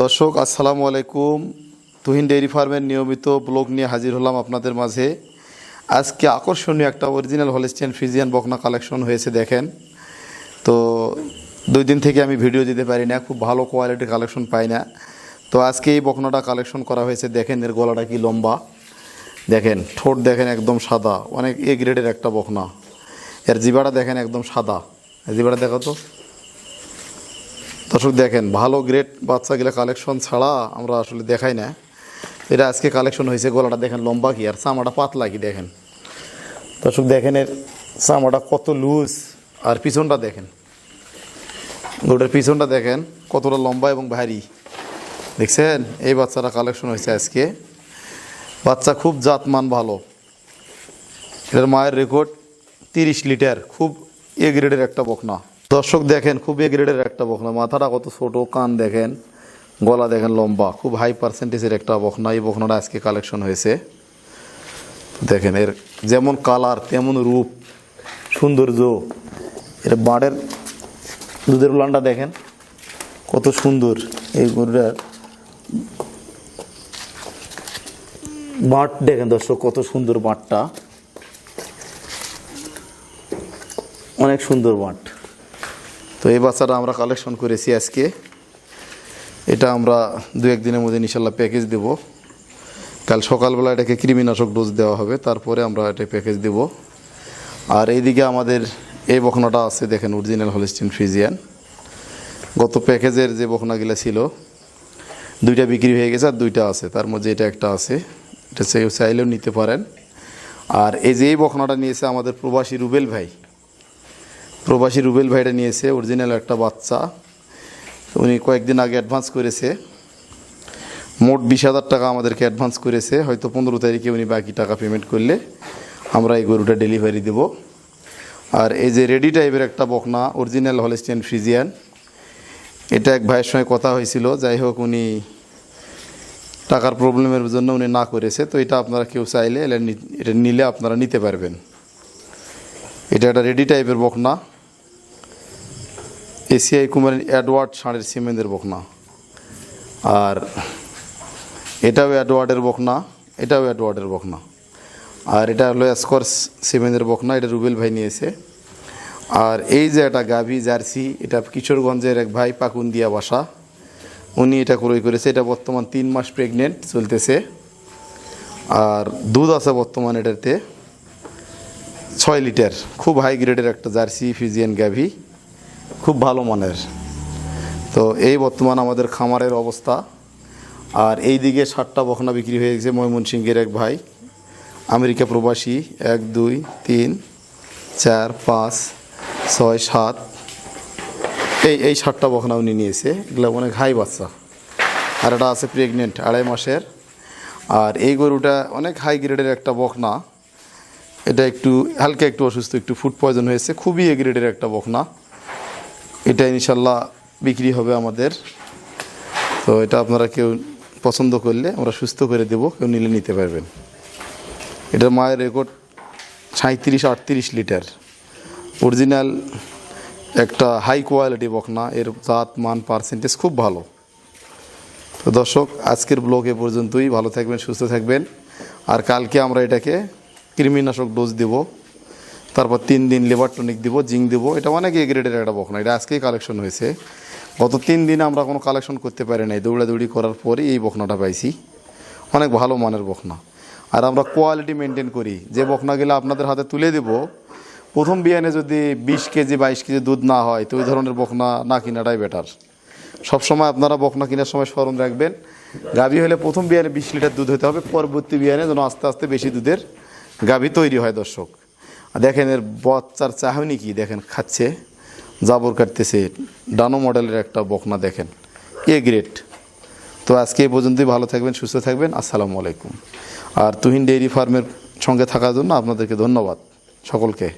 দর্শক, আসসালামু আলাইকুম। তুহিন ডেইরি ফার্মের নিয়মিত ব্লগ নিয়ে হাজির হলাম আপনাদের মাঝে। আজকে আকর্ষণীয় একটা অরিজিনাল হলিস্টিয়ান ফিজিয়ান বকনা কালেকশন হয়েছে, দেখেন। তো দুই দিন থেকে আমি ভিডিও দিতে পারি না, খুব ভালো কোয়ালিটির কালেকশন পাই না। তো আজকে এই বকনাটা কালেকশন করা হয়েছে, দেখেন এর গলাটা কি লম্বা। দেখেন, ঠোঁট দেখেন একদম সাদা, অনেক এ গ্রেডের একটা বকনা। এর জিবাটা দেখেন একদম সাদা। জিবাটা দেখো তো। দর্শক দেখেন, ভালো গ্রেড বাচ্চাগুলো কালেকশন ছাড়া আমরা আসলে দেখাই না। এটা আজকে কালেকশন হয়েছে, গলাটা দেখেন লম্বা কি, আর চামাটা পাতলা কি দেখেন। দর্শক দেখেন এর চামাটা কত লুজ আর পিছনটা দেখেন। গরুটার পিছনটা দেখেন, কতটা লম্বা এবং ভারী। দেখছেন? এই বাচ্চাটা কালেকশন হয়েছে আজকে। বাচ্চা খুব জাতমান ভালো। এটার মায়ের রেকর্ড তিরিশ লিটার, খুব এ গ্রেডের একটা বকনা। দর্শক দেখেন, খুব এ গ্রেডের একটা বকনা মাথাটা কত ছোট, কান দেখেন, গলা দেখেন লম্বা। খুব হাই পার্সেন্টেজের একটা বকনা এই বকনাটা আজকে কালেকশন হয়েছে। দেখেন, এর যেমন কালার তেমন রূপ, সৌন্দর্য। এর বাঁড়ের দুধের উলানটা দেখেন, কত সুন্দর। এই গরুটার বাঁট দেখেন দর্শক, কত সুন্দর বাঁটটা। অনেক সুন্দর মাঠ তো এই বাচ্চাটা আমরা কালেকশন করেছি আজকে। এটা আমরা দু একদিনের মধ্যে ইনশাল্লাহ প্যাকেজ দেব। কাল সকালবেলা এটাকে কৃমিনাশক ডোজ দেওয়া হবে, তারপরে আমরা এটা প্যাকেজ দেব। আর এইদিকে আমাদের এই বখনাটা আছে, দেখেন অরিজিনাল হলিস্টিন ফ্রিজিয়ান গত প্যাকেজের যে বখনাগুলো ছিল, দুইটা বিক্রি হয়ে গেছে আর দুইটা আছে। তার মধ্যে এটা একটা আছে, এটা চাই- চাইলেও নিতে পারেন। আর এই যে এই বখনাটা নিয়েছে আমাদের প্রবাসী রুবেল ভাই প্রবাসী রুবেল ভাইটা নিয়েছে অরিজিনাল একটা বাচ্চা। উনি কয়েকদিন আগে অ্যাডভান্স করেছে। মোট বিশ হাজার টাকা আমাদেরকে অ্যাডভান্স করেছে। হয়তো পনেরো তারিখে উনি বাকি টাকা পেমেন্ট করলে আমরা এই গরুটা ডেলিভারি দেব। আর এই যে রেডি টাইপের একটা বকনা অরিজিনাল হলিস্টিয়ান ফ্রিজিয়ান এটা এক ভাইয়ের সঙ্গে কথা হয়েছিল। যাই হোক, উনি টাকার প্রবলেমের জন্য উনি না করেছে। তো এটা আপনারা কেউ চাইলে, এটা নিলে আপনারা নিতে পারবেন। এটা একটা রেডি টাইপের বকনা। এসিআই কুমারের অ্যাডওয়ার্ড ষাঁড়ের সিমেন্টের বকনা। আর এটাও অ্যাডওয়ার্ডের বকনা, এটাও অ্যাডওয়ার্ডের বকনা। আর এটা হলো স্কর সিমেন্টের বকনা, এটা রুবেল ভাই নিয়েছে। আর এই যে একটা গাভী জার্সি, এটা কিশোরগঞ্জের এক ভাই পাকুন্দিয়া বাসা। উনি এটা ক্রয় করেছে, এটা বর্তমান তিন মাস প্রেগনেন্ট চলতেছে। আর দুধ আছে বর্তমান এটাতে। ছয় লিটার, খুব হাই গ্রেডের একটা জার্সি, ফিজিয়ান গাভি। খুব ভালো মানের। তো এই বর্তমান আমাদের খামারের অবস্থা। আর এই দিকে ষাটটা বখনা বিক্রি হয়ে গেছে ময়মনসিংহের এক ভাই। আমেরিকা প্রবাসী, এক, দুই, তিন, চার, পাঁচ, ছয়, সাত। এই এই ষাটটা বখনা উনি নিয়েছে। এগুলো অনেক হাই বাচ্চা। আর এটা আছে প্রেগনেন্ট আড়াই মাসের। আর এই গরুটা অনেক হাই গ্রেডের একটা বখনা। এটা একটু, হালকা একটু অসুস্থ, একটু ফুড পয়জন হয়েছে। খুবই এ গ্রেডের একটা বকনা এটা ইনশাল্লাহ বিক্রি হবে আমাদের। তো এটা আপনারা কেউ পছন্দ করলে আমরা সুস্থ করে দেব, কেউ নিলে নিতে পারবেন। এটার মায়ের রেকর্ড সাঁত্রিশ আটত্রিশ লিটার। অরিজিনাল একটা হাই কোয়ালিটি বকনা, এর জাত, মান পার্সেন্টেজ খুব ভালো। তো দর্শক, আজকের ব্লগ এ পর্যন্তই। ভালো থাকবেন, সুস্থ থাকবেন। আর কালকে আমরা এটাকে কৃমিনাশক ডোজ দেব। তারপর তিন দিন লেবার টনিক দিব, জিঙ্ক দেবো, এটা অনেক এ গ্রেডের একটা বকনা এটা আজকেই কালেকশন হয়েছে। গত তিন দিনে আমরা কোনো কালেকশন করতে পারি নাই, দৌড়াদৌড়ি করার পরই এই বকনাটা পাইছি। অনেক ভালো মানের বকনা। আর আমরা কোয়ালিটি মেনটেন করি। যে বকনাগুলো আপনাদের হাতে তুলে দেব, প্রথম বিয়ানে যদি বিশ কেজি, বাইশ কেজি দুধ না হয়, তো ওই ধরনের বকনা না কিনাটাই বেটার সবসময় আপনারা বকনা কেনার সময় স্মরণ রাখবেন, গাভী হলে প্রথম বিয়ানে বিশ লিটার দুধ হতে হবে, পরবর্তী বিয়ানে যেন আস্তে আস্তে বেশি দুধের গাভী তৈরি হয় দর্শক। দেখেন এর বচ্চার চাহনি কি? দেখেন খাচ্ছে, জাবর কাটতেছে, ডানো মডেলের একটা বকনা দেখেন। এ গ্রেট তো আজকে এই পর্যন্তই ভালো থাকবেন, সুস্থ থাকবেন। আসসালামু আলাইকুম। আর তুহিন ডেইরি ফার্মের সঙ্গে থাকার জন্য আপনাদেরকে ধন্যবাদ সকলকে।